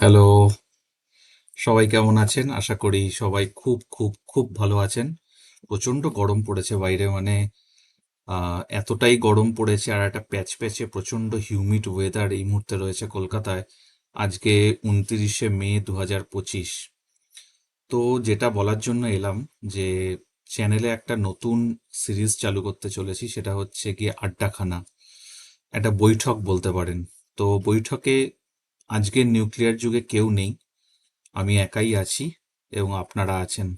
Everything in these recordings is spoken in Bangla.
হ্যালো সবাই কেমন আছেন? আশা করি সবাই খুব খুব খুব ভালো আছেন। প্রচণ্ড গরম পড়েছে বাইরে মানে এতটাই গরম পড়েছে আর একটা প্যাচ প্যাচে প্রচণ্ড হিউমিড ওয়েদার এই মুহূর্তে রয়েছে কলকাতায়। আজকে উনত্রিশে মে দু হাজার পঁচিশ। তো যেটা বলার জন্য এলাম যে চ্যানেলে একটা নতুন সিরিজ চালু করতে চলেছি, সেটা হচ্ছে গিয়ে আড্ডাখানা। একটা বৈঠক বলতে পারেন। তো বৈঠকে আজকের নিউক্লিয়ার যুগে কেউ নেই। আমি একাই আছি এবং আপনারা আছেন।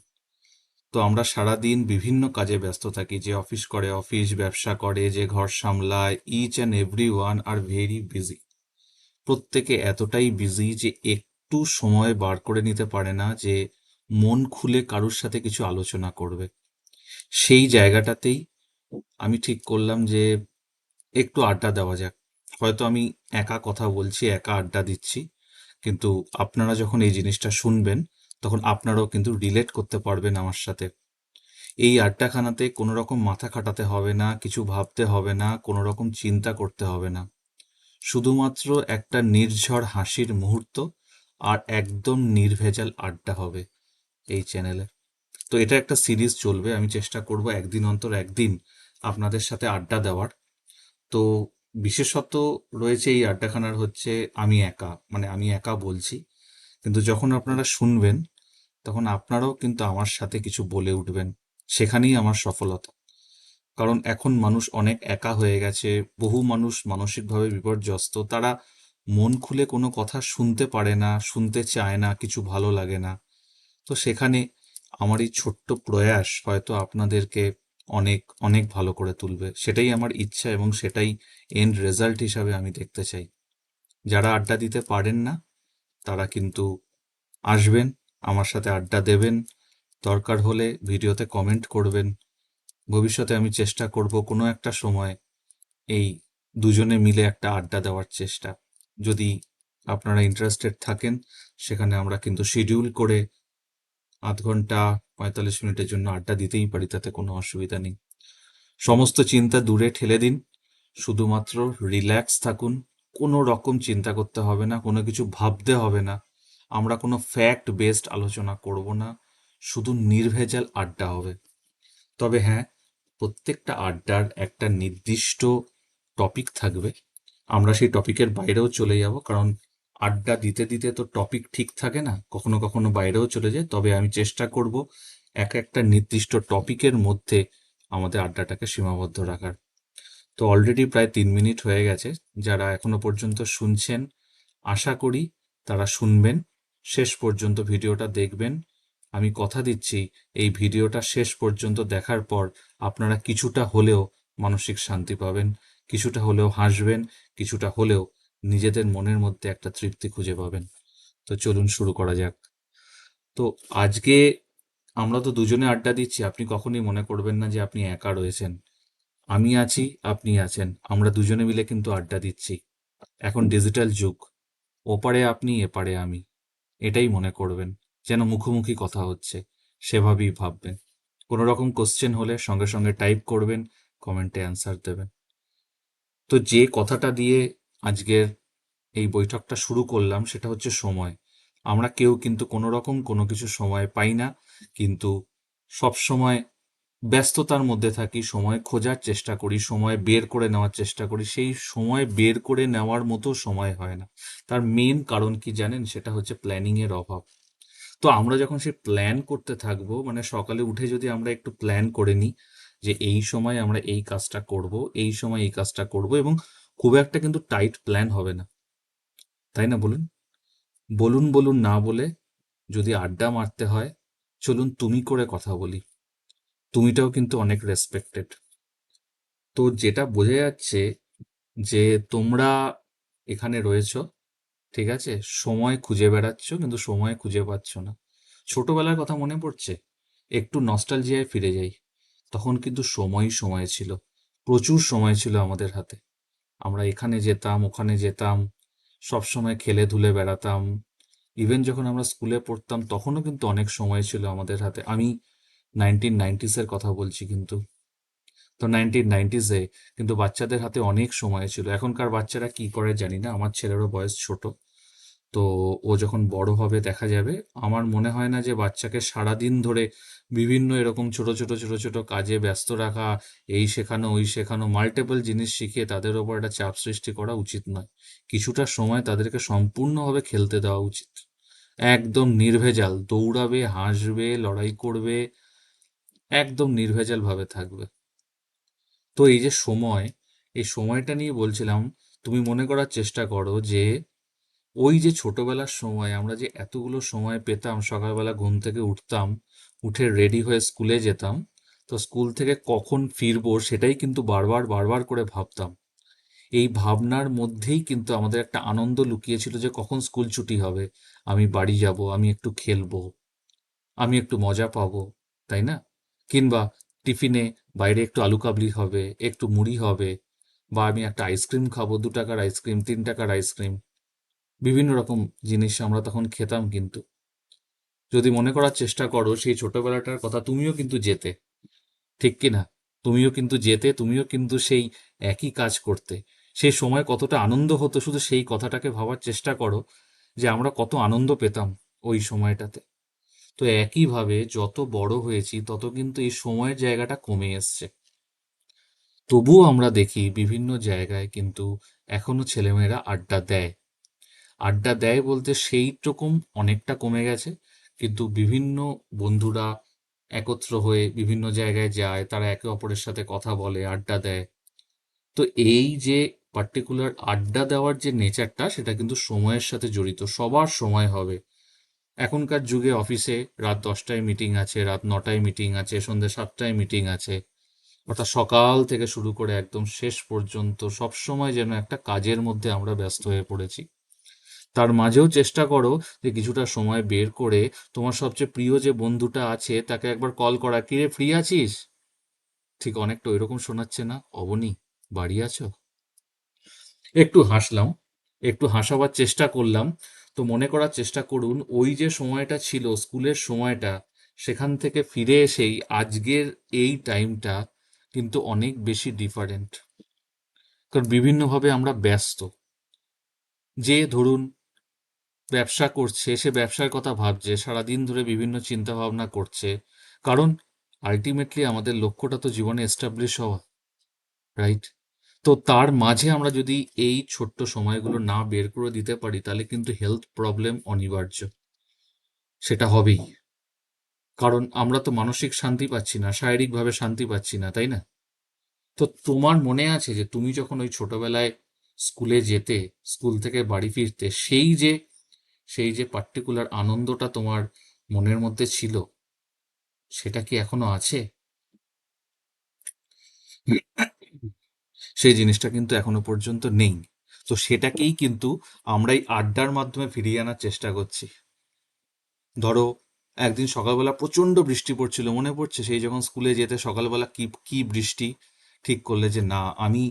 তো আমরা সারাদিন বিভিন্ন কাজে ব্যস্ত থাকি। যে অফিস করে, অফিস, ব্যবসা করে, যে ঘর সামলায় each and every one are very busy প্রত্যেকে এতটাই বিজি যে একটু সময় বার করে নিতে পারে না যে মন খুলে কারুর সাথে কিছু আলোচনা করবে। সেই জায়গাটাতেই আমি ঠিক করলাম যে একটু আড্ডা দেওয়া যাক। হয়তো আমি একা কথা বলছি, একা আড্ডা দিচ্ছি, কিন্তু আপনারা যখন এই জিনিসটা শুনবেন, তখন আপনারাও কিন্তু রিলেট করতে পারবেন আমার সাথে। এই আড্ডাখানাতে কোনো রকম মাথা খাটাতে হবে না, কিছু ভাবতে হবে না, কোনো রকম চিন্তা করতে হবে না। শুধুমাত্র একটা নির্ঝর হাসির মুহূর্ত আর একদম নির্ভেজাল আড্ডা হবে এই চ্যানেলে তো এটা একটা সিরিজ চলবে, আমি চেষ্টা করব একদিন অন্তর একদিন আপনাদের সাথে আড্ডা দেওয়ার। তো বিশেষত রয়েছে এই আড্ডাখানার হচ্ছে আমি একা মানে আমি একা বলছি। কিন্তু যখন আপনারা শুনবেন, তখন আপনারাও কিন্তু আমার সাথে কিছু বলে উঠবেন। সেখানেই আমার সফলতা। কারণ এখন মানুষ অনেক একা হয়ে গেছে, বহু মানুষ মানসিকভাবে বিপর্যস্ত, তারা মন খুলে কোনো কথা শুনতে পারে না, শুনতে চায় না, কিছু ভালো লাগে না। তো সেখানে আমার এই ছোট্ট প্রয়াস হয়তো আপনাদেরকে অনেক অনেক ভালো করে তুলবে। সেটাই আমার ইচ্ছা এবং সেটাই এন্ড রেজাল্ট হিসাবে আমি দেখতে চাই। যারা আড্ডা দিতে পারেন না, তারা কিন্তু আসবেন, আমার সাথে আড্ডা দেবেন। দরকার হলে ভিডিওতে কমেন্ট করবেন। ভবিষ্যতে আমি চেষ্টা করব কোনো একটা সময় এই দুজনে মিলে একটা আড্ডা দেওয়ার চেষ্টা। যদি আপনারা ইন্টারেস্টেড থাকেন, সেখানে আমরা কিন্তু শিডিউল করে আধ ঘণ্টা, পঁয়তাল্লিশ মিনিটের জন্য আড্ডা দিতেই পারি, তাতে কোনো অসুবিধা নেই। সমস্ত চিন্তা দূরে ঠেলে দিন। শুধুমাত্র রিল্যাক্স থাকুন। কোনো রকম চিন্তা করতে হবে না, কোনো কিছু ভাবতে হবে না। আমরা কোনো ফ্যাক্ট বেসড আলোচনা করব না। শুধু নির্ভেজাল আড্ডা হবে। তবে হ্যাঁ প্রত্যেকটা আড্ডার একটা নির্দিষ্ট টপিক থাকবে। আমরা সেই টপিকের বাইরেও চলে যাব, কারণ আড্ডা দিতে দিতে তো টপিক ঠিক থাকে না, কখনো কখনো বাইরেও চলে যায়। তবে আমি চেষ্টা করব এক একটা নির্দিষ্ট টপিকের মধ্যে আমাদের আড্ডাটাকে সীমাবদ্ধ রাখার। তো অলরেডি প্রায় তিন মিনিট হয়ে গেছে। যারা এখনও পর্যন্ত শুনছেন, আশা করি তারা শুনবেন। শেষ পর্যন্ত ভিডিওটা দেখবেন। আমি কথা দিচ্ছি, এই ভিডিওটা শেষ পর্যন্ত দেখার পর আপনারা কিছুটা হলেও মানসিক শান্তি পাবেন, কিছুটা হলেও হাসবেন, কিছুটা হলেও নিজেদের মনের মধ্যে একটা তৃপ্তি খুঁজে পাবেন। তো চলুন শুরু করা যাক। তো আজকে আমরা তো দুজনে আড্ডা দিচ্ছি, আপনি কখনই মনে করবেন না যে আপনি একা রয়েছেন। আমি আছি, আপনি আছেন, আমরা দুজনে মিলে কিন্তু আড্ডা দিচ্ছি। এখন ডিজিটাল যুগ, ওপারে আপনি, এপারে আমি। এটাই মনে করবেন, যেন মুখোমুখি কথা হচ্ছে, সেভাবেই ভাববেন। কোনো রকম কোশ্চেন হলে সঙ্গে সঙ্গে টাইপ করবেন কমেন্টে অ্যান্সার দেবেন। তো যে কথাটা দিয়ে আজকের এই বৈঠকটা শুরু করলাম, সেটা হচ্ছে সময়। আমরা কেউ কিন্তু কোনো রকম কোনো কিছু সময় পাই না, কিন্তু সব সময় ব্যস্ততার মধ্যে থাকি, সময় খোঁজার চেষ্টা করি, সময় বের করে নেওয়ার চেষ্টা করি। সেই সময় বের করে নেওয়ার মতো সময় হয় না। তার মেন কারণ কি জানেন? সেটা হচ্ছে প্ল্যানিং এর অভাব। তো আমরা যখন সে প্ল্যান করতে থাকব মানে সকালে উঠে যদি আমরা একটু প্ল্যান করে নিই যে এই সময় আমরা এই কাজটা করব, এই সময় এই কাজটা করব এবং খুব একটা কিন্তু টাইট প্ল্যান হবে না। তাই না বলুন? বলুন বলুন, না বলে যদি আড্ডা মারতে হয়, চলুন তুমি করে কথা বলি। তুমিটাও কিন্তু অনেক রেসপেক্টেড তো যেটা বোঝা যাচ্ছে যে তোমরা এখানে রয়েছো, ঠিক আছে? সময় খুঁজে বেড়াচ্ছ, কিন্তু সময় খুঁজে পাচ্ছ না। ছোটবেলার কথা মনে পড়ছে? একটু নস্টালজিয়ায় ফিরে যাই। তখন কিন্তু সময়ই সময় ছিল। প্রচুর সময় ছিল আমাদের হাতে। আমরা এখানে যেতাম, ওখানে যেতাম সব সময় খেলে ধুলে বেড়াতাম। ইভেন যখন আমরা স্কুলে পড়তাম, তখনও কিন্তু অনেক সময় ছিল আমাদের হাতে। আমি নাইনটিন নাইনটিসের কথা বলছি কিন্তু। তো নাইনটিন নাইনটিসে কিন্তু বাচ্চাদের হাতে অনেক সময় ছিল। এখনকার বাচ্চারা কি করে জানি না, আমার ছেলেরও বয়স ছোট। তো ও যখন বড় হবে দেখা যাবে। আমার মনে হয় না যে বাচ্চাকে সারাদিন ধরে বিভিন্ন এরকম ছোট ছোট ছোট ছোট কাজে ব্যস্ত রাখা, এই শেখানো, ওই শেখানো মাল্টিপল জিনিস শিখিয়ে তাদের ওপর একটা চাপ সৃষ্টি করা উচিত নয়। কিছুটা সময় তাদেরকে সম্পূর্ণভাবে খেলতে দেওয়া উচিত। একদম নির্ভেজাল, দৌড়াবে, হাসবে, লড়াই করবে, একদম নির্ভেজাল ভাবে থাকবে। তো এই যে সময়, এই সময়টা নিয়ে বলছিলাম, তুমি মনে করার চেষ্টা করো যে ওই যে ছোটবেলার সময়, আমরা যে এতগুলো সময় পেতাম, সকালবেলা ঘুম থেকে উঠতাম, উঠে রেডি হয়ে স্কুলে যেতাম, তো স্কুল থেকে কখন ফিরবো সেটাই কিন্তু বারবার বারবার করে ভাবতাম। এই ভাবনার মধ্যেই কিন্তু আমাদের একটা আনন্দ লুকিয়েছিল যে কখন স্কুল ছুটি হবে, আমি বাড়ি যাব, আমি একটু খেলব, আমি একটু মজা পাবো, তাই না? কিংবা টিফিনে বাইরে একটু আলু কাবলি হবে, একটু মুড়ি হবে, বা আমি একটা আইসক্রিম খাব, দু টাকার আইসক্রিম তিন টাকার আইসক্রিম বিভিন্ন রকম জিনিস আমরা তখন খেতাম কিন্তু। যদি মনে করার চেষ্টা করো, সেই ছোটবেলাটার কথা তুমিও কিন্তু যেতে ঠিক কি না? তুমিও কিন্তু যেতে তুমিও কিন্তু সেই একই কাজ করতে। সেই সময় কতটা আনন্দ হতো, শুধু সেই কথাটাকে ভাবার চেষ্টা করো যে আমরা কত আনন্দ পেতাম ওই সময়টাতে। তো একইভাবে যত বড় হয়েছি, তত কিন্তু এই সময়ের জায়গাটা কমে এসছে। তবুও আমরা দেখি বিভিন্ন জায়গায় কিন্তু এখনও ছেলেমেয়েরা আড্ডা দেয়। আড্ডা দেয় বলতে সেই রকম অনেকটা কমে গেছে। কিন্তু বিভিন্ন বন্ধুরা একত্র হয়ে বিভিন্ন জায়গায় যায়, তারা একে অপরের সাথে কথা বলে, আড্ডা দেয়। তো এই যে পার্টিকুলার আড্ডা দেওয়ার যে নেচারটা, সেটা কিন্তু সময়ের সাথে জড়িত, সবার সময় হবে। এখনকার যুগে অফিসে রাত দশটায় মিটিং আছে, রাত নটায় মিটিং আছে সন্ধ্যে সাতটায় মিটিং আছে। অর্থাৎ সকাল থেকে শুরু করে একদম শেষ পর্যন্ত সবসময় যেন একটা কাজের মধ্যে আমরা ব্যস্ত হয়ে পড়েছি। তার মাঝেও চেষ্টা করো যে কিছুটা সময় বের করে তোমার সবচেয়ে প্রিয় যে বন্ধুটা আছে তাকে একবার কল করা। কিরে ফ্রি আছিস? ঠিক অনেকটা ওইরকম শোনাচ্ছে না? অবনী, বাড়ি আছো? একটু হাসলাম, একটু হাসাবার চেষ্টা করলাম। তো মনে করার চেষ্টা করুন, ওই যে সময়টা ছিল, স্কুলের সময়টা, সেখান থেকে ফিরে এসেই আজকের এই টাইমটা কিন্তু অনেক বেশি ডিফারেন্ট কারণ বিভিন্নভাবে আমরা ব্যস্ত। যে ধরুন ব্যবসা করছে, সে ব্যবসার কথা ভাবছে, সারাদিন ধরে বিভিন্ন চিন্তা ভাবনা করছে। কারণ আলটিমেটলি আমাদের লক্ষ্যটা তো জীবনে এস্টাবলিশ হওয়া রাইট তো তার মাঝে আমরা যদি এই ছোট্ট সময়গুলো না বের করে দিতে পারি, তাহলে কিন্তু হেলথ প্রবলেম অনিবার্য। সেটা হবেই। কারণ আমরা তো মানসিক শান্তি পাচ্ছি না, শারীরিকভাবে শান্তি পাচ্ছি না, তাই না? তো তোমার মনে আছে যে তুমি যখন ওই ছোটবেলায় স্কুলে যেতে, স্কুল থেকে বাড়ি ফিরতে, সেই যে সেই যে পার্টিকুলার আনন্দটা তোমার মনের মধ্যে ছিল, সেটা কি এখনও আছে? সেই জিনিসটা কিন্তু এখনও পর্যন্ত নেই। তো সেটাকেই কিন্তু আমরা এই আড্ডার মাধ্যমে ফিরিয়ে আনার চেষ্টা করছি। ধরো, একদিন সকালবেলা প্রচণ্ড বৃষ্টি পড়ছিল, মনে পড়ছে সেই যখন স্কুলে যেতে সকালবেলা কি কি বৃষ্টি ঠিক করলে যে না, আমি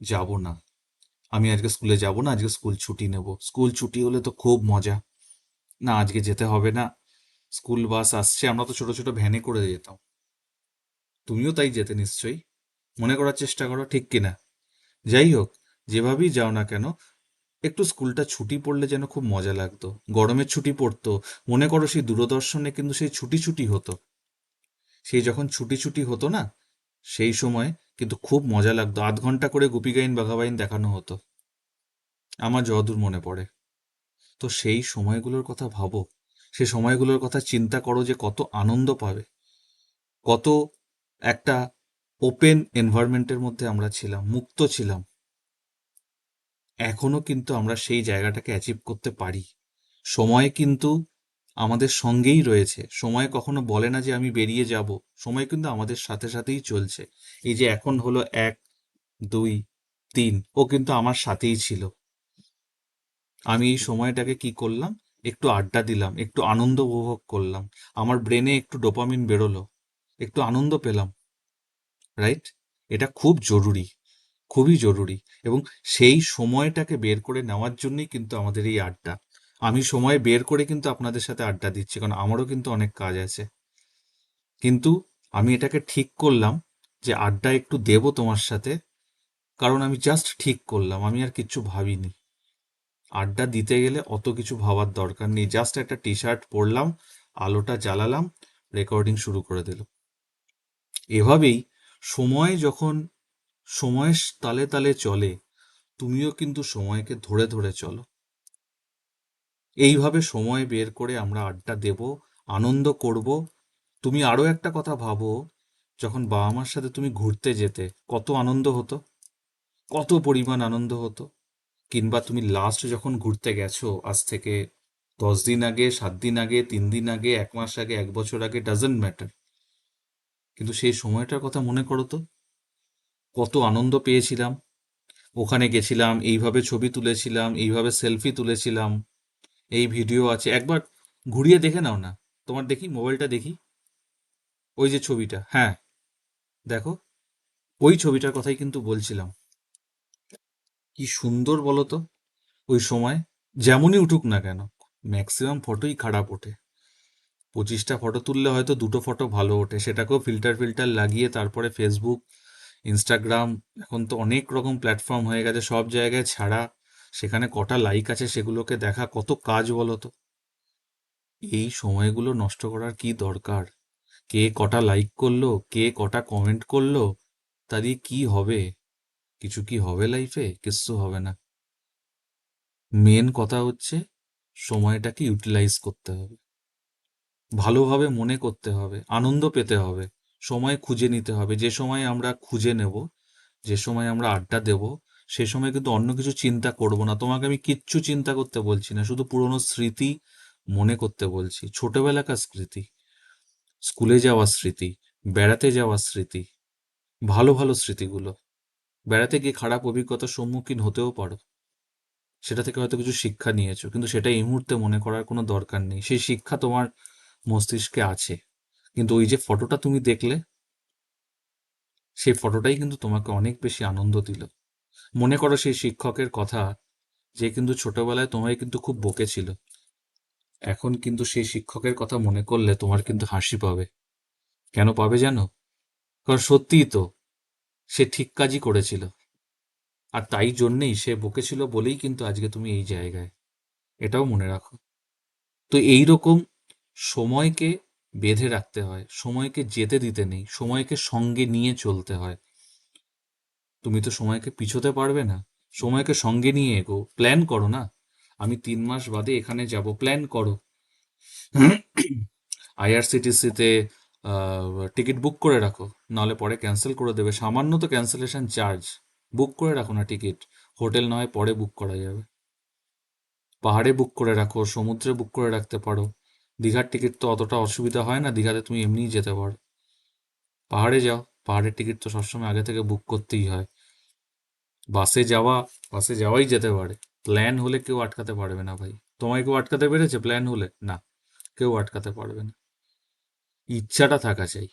যাব না। আমি আজকে স্কুলে যাব না, আজকে স্কুল ছুটি নেব। স্কুল ছুটি হলে তো খুব মজা। না, আজকে যেতে হবে না। স্কুল বাস আসছে, আমরা তো ছোট ছোট ভ্যানে করে যেতাম। তুমিও তাই যেতে নিশ্চয়ই। মনে করার চেষ্টা করো, ঠিক কিনা? যাই হোক, যেভাবেই যাও না কেন, একটু স্কুলটা ছুটি পড়লে যেন খুব মজা লাগতো। গরমের ছুটি পড়তো। মনে করো সেই দূরদর্শনে কিন্তু সেই ছুটি ছুটি হতো। সেই যখন ছুটি ছুটি হতো না, সেই সময় কিন্তু খুব মজা লাগতো। আধ ঘণ্টা করে গুপিগাইন বাঘাবাইন দেখানো হতো। আমার যদূর মনে পড়ে। তো সেই সময়গুলোর কথা ভাবো। সে সময়গুলোর কথা চিন্তা করো যে কত আনন্দ পাবে। কত একটা ওপেন এনভায়রনমেন্টের মধ্যে আমরা ছিলাম, মুক্ত ছিলাম। এখনও কিন্তু আমরা সেই জায়গাটাকে অ্যাচিভ করতে পারি। সময় কিন্তু আমাদের সঙ্গেই রয়েছে। সময় কখনো বলে না যে আমি বেরিয়ে যাব। সময় কিন্তু আমাদের সাথে সাথেই চলছে। এই যে এখন হলো এক, দুই, তিন, ও কিন্তু আমার সাথেই ছিল। আমি এই সময়টাকে কি করলাম? একটু আড্ডা দিলাম, একটু আনন্দ উপভোগ করলাম। আমার ব্রেনে একটু ডোপামিন বেরোলো। একটু আনন্দ পেলাম। রাইট এটা খুব জরুরি। খুবই জরুরি। এবং সেই সময়টাকে বের করে নেওয়ার জন্যই কিন্তু আমাদের এই আড্ডা। আমি সময় বের করে কিন্তু আপনাদের সাথে আড্ডা দিচ্ছি, কারণ আমারও কিন্তু অনেক কাজ আছে। কিন্তু আমি এটাকে ঠিক করলাম যে আড্ডা একটু দেব তোমার সাথে, কারণ আমি জাস্ট ঠিক করলাম, আমি আর কিচ্ছু ভাবিনি। আড্ডা দিতে গেলে অত কিছু ভাবার দরকার নেই জাস্ট একটা টি শার্ট পরলাম, আলোটা জ্বালালাম রেকর্ডিং শুরু করে দিল এভাবেই সময় যখন, সময়ের তালে তালে চলে, তুমিও কিন্তু সময়কে ধরে ধরে চলো। এইভাবে সময় বের করে আমরা আড্ডা দেব, আনন্দ করব। তুমি আরও একটা কথা ভাবো, যখন বাবা মার সাথে তুমি ঘুরতে যেতে, কত আনন্দ হতো? কত পরিমাণ আনন্দ হতো? কিংবা তুমি লাস্ট যখন ঘুরতে গেছো, আজ থেকে দশ দিন আগে, সাত দিন আগে, তিন দিন আগে, এক মাস আগে, এক বছর আগে ডাজেন্ট ম্যাটার কিন্তু সেই সময়টার কথা মনে করো তো। কত আনন্দ পেয়েছিলাম। ওখানে গেছিলাম, এইভাবে ছবি তুলেছিলাম, এইভাবে সেলফি তুলেছিলাম। এই ভিডিও আছে। একবার ঘুরিয়ে দেখে নাও না। তোমার দেখি, মোবাইলটা দেখি। ওই যে ছবিটা হ্যাঁ। দেখো, ওই ছবিটার কথাই কিন্তু বলছিলাম। কি সুন্দর বলো তো, ওই সময় যেমনই উঠুক না কেন ম্যাক্সিমাম ফটোই খারাপ ওঠে। পঁচিশটা ফটো তুললে হয়তো দুটো ফটো ভালো ওঠে। সেটাকেও ফিল্টার ফিল্টার লাগিয়ে তারপরে ফেসবুক ইনস্টাগ্রাম এখন তো অনেক রকম প্ল্যাটফর্ম হয়ে গেছে। সব জায়গায় ছাড়া সেখানে কটা লাইক আছে সেগুলোকে দেখা কত কাজ বলো তো এই সময়গুলো নষ্ট করার কি দরকার? কে কটা লাইক করল? কে কটা কমেন্ট করল? তা দিয়ে কি হবে? কিছু কি হবে লাইফে কিচ্ছু হবে না। মেন কথা হচ্ছে সময়টাকে ইউটিলাইজ করতে হবে। ভালোভাবে মনে করতে হবে, আনন্দ পেতে হবে, সময় খুঁজে নিতে হবে। যে সময় আমরা খুঁজে নেব, যে সময় আমরা আড্ডা দেব সে সময় কিন্তু অন্য কিছু চিন্তা করব না। তোমাকে আমি কিচ্ছু চিন্তা করতে বলছি না, শুধু পুরনো স্মৃতি মনে করতে বলছি। ছোটবেলাকার স্মৃতি, স্কুলে যাওয়ার স্মৃতি, বেড়াতে যাওয়ার স্মৃতি, ভালো ভালো স্মৃতিগুলো। বেড়াতে গিয়ে খারাপ অভিজ্ঞতার সম্মুখীন হতেও পারো। সেটা থেকে হয়তো কিছু শিক্ষা নিয়েছো, কিন্তু সেটা এই মুহূর্তে মনে করার কোনো দরকার নেই। সেই শিক্ষা তোমার মস্তিষ্কে আছে, কিন্তু ওই যে ফটোটা তুমি দেখলে, সেই ফটোটাই কিন্তু তোমাকে অনেক বেশি আনন্দ দিল। মনে করো সেই শিক্ষকের কথা, যে কিন্তু ছোটবেলায় তোমায় কিন্তু খুব বকেছিল। এখন কিন্তু সেই শিক্ষকের কথা মনে করলে তোমার কিন্তু হাসি পাবে। কেন পাবে জানো? কারণ সত্যিই তো, সে ঠিক কাজই করেছিল। আর তাই জন্যেই সে বকেছিল বলেই কিন্তু আজকে তুমি এই জায়গায়। এটাও মনে রাখো। তো এই রকম সময়কে বেঁধে রাখতে হয়, সময়কে যেতে দিতে নেই, সময়কে সঙ্গে নিয়ে চলতে হয়। তুমি তো সময়কে পিছোতে পারবে না। সময়কে সঙ্গে নিয়ে এগো। প্ল্যান করো না। আমি তিন মাস বাদে এখানে যাব। প্ল্যান করো। আইআরসিটিসিতে টিকিট বুক করে রাখো। নাহলে পরে ক্যান্সেল করে দেবে। সামান্য তো ক্যান্সেলেশন চার্জ। বুক করে রাখো না টিকিট। হোটেল নয়, পরে বুক করা যাবে। পাহাড়ে বুক করে রাখো। সমুদ্রে বুক করে রাখতে পারো। দীঘার টিকিট তো অতটা অসুবিধা হয় না। দীঘাতে তুমি এমনিই যেতে পারো। পাহাড়ে যাও। পাহাড়ের টিকিট তো সবসময় আগে থেকে বুক করতেই হয়। বাসে যাওয়া, বাসে যাওয়াই যেতে পারে। প্ল্যান হলে কেউ আটকাতে পারবে না ভাই। তোমায় কেউ আটকাতে পেরেছে? প্ল্যান হলে? না, কেউ আটকাতে পারবে না। ইচ্ছাটা থাকা চাই।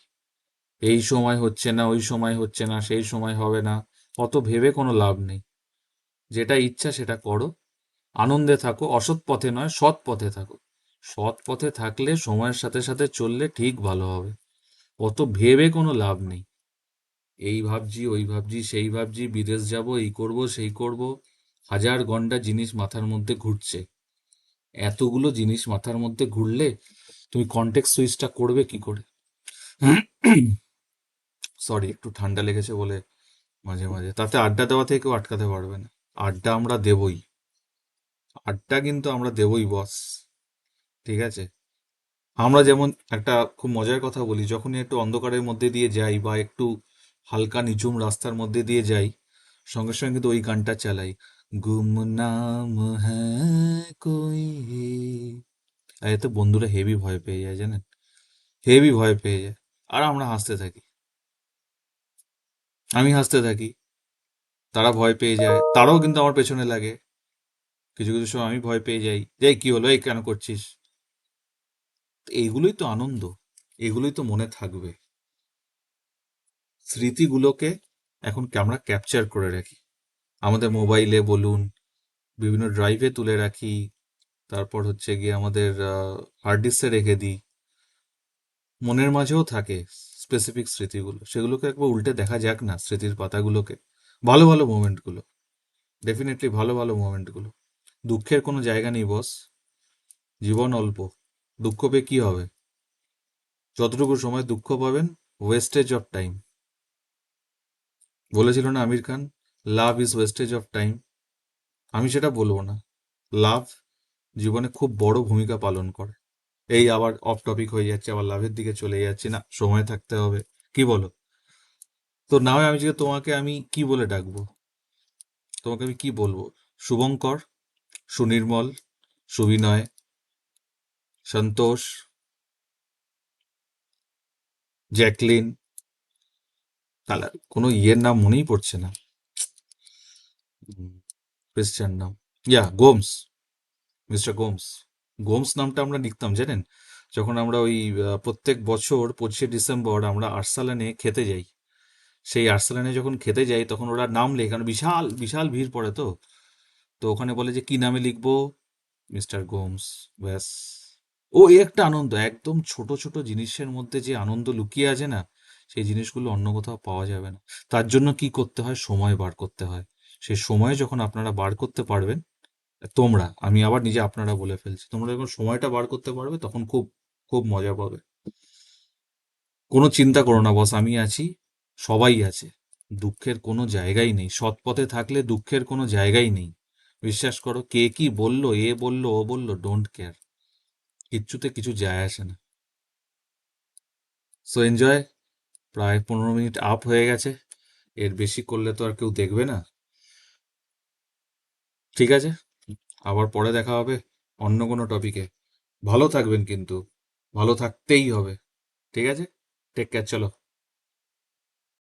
এই সময় হচ্ছে না, ওই সময় হচ্ছে না, সেই সময় হবে না। অত ভেবে কোনো লাভ নেই। যেটা ইচ্ছা সেটা করো। আনন্দে থাকো। অসৎ পথে নয়, সৎ পথে থাকো। সৎ পথে থাকলে সময়ের সাথে সাথে চললে ঠিক ভালো হবে। অত ভেবে কোনো লাভ নেই। এই ভাবছি, ওই ভাবছি, সেই ভাবছি, বিদেশ যাব, এই করব, সেই করব। হাজার ঘণ্টা জিনিস মাথার মধ্যে ঘুরছে। এতগুলো জিনিস মাথার মধ্যে ঘুরলে তুমি কন্টেক্ট সুইচটা করবে কি করে? সরি একটু ঠান্ডা লেগেছে বলে মাঝে মাঝে। তাতে আড্ডা দেওয়া থেকে কেউ আটকাতে পারবে না। আড্ডা আমরা দেবই। আড্ডা কিন্তু আমরা দেবই বস ঠিক আছে? আমরা যেমন একটা খুব মজার কথা বলি, যখনই একটু অন্ধকারের মধ্যে দিয়ে যাই বা একটু হালকা নিঝুম রাস্তার মধ্যে দিয়ে যাই। সঙ্গে সঙ্গে কিন্তু ওই গানটা চালাই। গুমনাম হ্যাঁ কই? আর এতে বন্ধুরা হেভি ভয় পেয়ে যায়, জানেন? হেভি ভয় পেয়ে যায়। আর আমরা হাসতে থাকি। আমি হাসতে থাকি। তারা ভয় পেয়ে যায়। তারাও কিন্তু আমার পেছনে লাগে। কিছু কিছু সময় আমি ভয় পেয়ে যাই। যাই কি হলো? এই কেন করছিস? এইগুলোই তো আনন্দ। এগুলোই তো মনে থাকবে। স্মৃতিগুলোকে এখন আমরা ক্যাপচার করে রাখি। আমাদের মোবাইলে বলুন, বিভিন্ন ড্রাইভে তুলে রাখি, তারপর হচ্ছে গিয়ে আমাদের হার্ড ডিস্কে রেখে দিই। মনের মাঝেও থাকে স্পেসিফিক স্মৃতিগুলো। সেগুলোকে একবার উল্টে দেখা যাক না, স্মৃতির পাতাগুলোকে। ভালো ভালো মোমেন্টগুলো ডেফিনেটলি ভালো ভালো মোমেন্টগুলো দুঃখের কোনো জায়গা নেই বস জীবন অল্প। দুঃখ পেয়ে কী হবে? যতটুকু সময় দুঃখ পাবেন ওয়েস্টেজ অফ টাইম বলেছিল না Aamir Khan love is wastage of time আমি সেটা বলব না। লাভ জীবনে খুব বড় ভূমিকা পালন করে। এই আবার অফ টপিক হয়ে যাচ্ছে, আবার লাভের দিকে চলে যাচ্ছে। না, সময় থাকতে হবে। কি বলো? তো না হয় আমি তোমাকে আমি কি বলে ডাকবো? তোমাকে আমি কি বলব? শুভঙ্কর, সুনির্মল, সুবিনয়, সন্তোষ, জ্যাকলিন তাহলে কোনো ইয়ের নাম মনেই পড়ছে না। ক্রিশ্চান নাম। Yeah Gomes mister Gomes Gomes নামটা আমরা লিখতাম, জানেন? যখন আমরা ওই প্রত্যেক বছর পঁচিশে ডিসেম্বর আমরা আর্সালানে খেতে যাই। সেই আর্সালানে যখন খেতে যাই, তখন ওরা নাম লেখে, কারণ বিশাল বিশাল ভিড় পড়ে তো। তো ওখানে বলে যে, কি নামে লিখব? মিস্টার গোমস ব্যাস। ও একটা আনন্দ, একদম ছোট ছোট জিনিসের মধ্যে যে আনন্দ লুকিয়ে আছে না সেই জিনিসগুলো অন্য কোথাও পাওয়া যাবে না। তার জন্য কি করতে হয়? সময় বার করতে হয়। সেই সময় যখন আপনারা বার করতে পারবেন, তোমরা, আমি আবার নিজে আপনারা বলে ফেলছি, তোমরা যখন সময়টা বার করতে পারবে, তখন খুব খুব মজা পাবে। কোনো চিন্তা করো না বস, আমি আছি, সবাই আছে। দুঃখের কোনো জায়গাই নেই। সৎ পথে থাকলে দুঃখের কোনো জায়গাই নেই। বিশ্বাস করো, কে কি বলল, এ বলল, ও বলল ডোন্ট কেয়ার কিচ্ছুতে কিছু যায় আসে না। সো এনজয় প্রায় পনেরো মিনিট আপ হয়ে গেছে। এর বেশি করলে তো আর কেউ দেখবে না। ঠিক আছে? আবার পরে দেখা হবে অন্য কোনো টপিকে ভালো থাকবেন কিন্তু। ভালো থাকতেই হবে। ঠিক আছে? টেক কেয়ার চলো।